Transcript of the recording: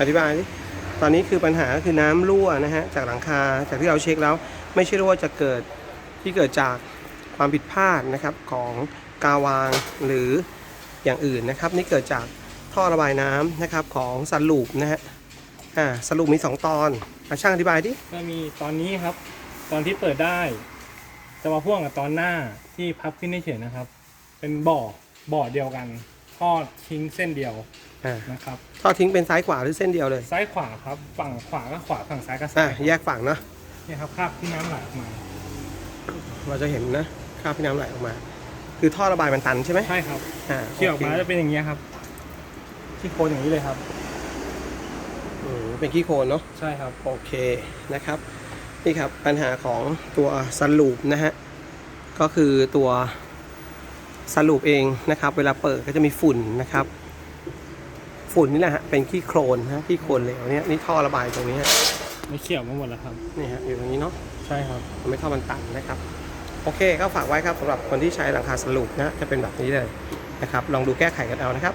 อธิบายดิตอนนี้คือปัญหาก็คือน้ำรั่วนะฮะจากหลังคาจากที่เราเช็คแล้ว ไม่ใช่รั่วจะเกิดที่เกิดจากความผิดพลาดนะครับของกาวางหรืออย่างอื่นนะครับนี่เกิดจากท่อระบายน้ำนะครับของสันลูปนะฮะอ่าสันลูปมี 2 ตอนอช่างอธิบายดิก็มีตอนนี้ครับ ตอนที่เปิดได้ จะมาพ่วงกับตอนหน้าที่พับขึ้นเฉยๆนะครับ เป็นบ่อบ่อเดียวกัน ทอดทิ้งเส้นเดียวอ่านะครับท่อทิ้งเป็นซ้ายขวาหรือเส้นเดียวเลยซ้ายขวาครับ ฝั่งขวาก็ขวา ฝั่งซ้ายก็อ่าซ้ายแยกฝั่งเนาะเนี่ยครับคราบที่น้ำไหลออกมา เราจะเห็นนะคราบพี่น้ำไหลออกมา คือท่อระบายมันตันใช่ไหมใช่ครับอ่าเขี่ยออกมาโคจะเป็นอย่างเงี้ยครับ ที่โคนอย่างนี้เลยครับ อืมเป็นขี้โคลนเนาะ ใช่ครับ โอเคนะครับ นี่ครับปัญหาของตัวซันลูปนะฮะ ก็คือตัว ซันลูปเองนะครับ เวลาเปิดก็จะมีฝุ่นนะครับ ฝุ่นนี่แหละฮะเป็นขี้โคลนนะขี้โคลนเหลวเนี่ยนี่ท่อระบายตรงนี้ฮะไม่เขี่ยวมาหมดแล้วครับนี่ฮะอยู่ตรงนี้เนาะใช่ครับทำให้ท่อมันตันนะครับ โอเคก็ฝากไว้ครับสำหรับคนที่ใช้หลังคาสลูปนะจะเป็นแบบนี้เลยนะครับ ลองดูแก้ไขกันเอานะครับ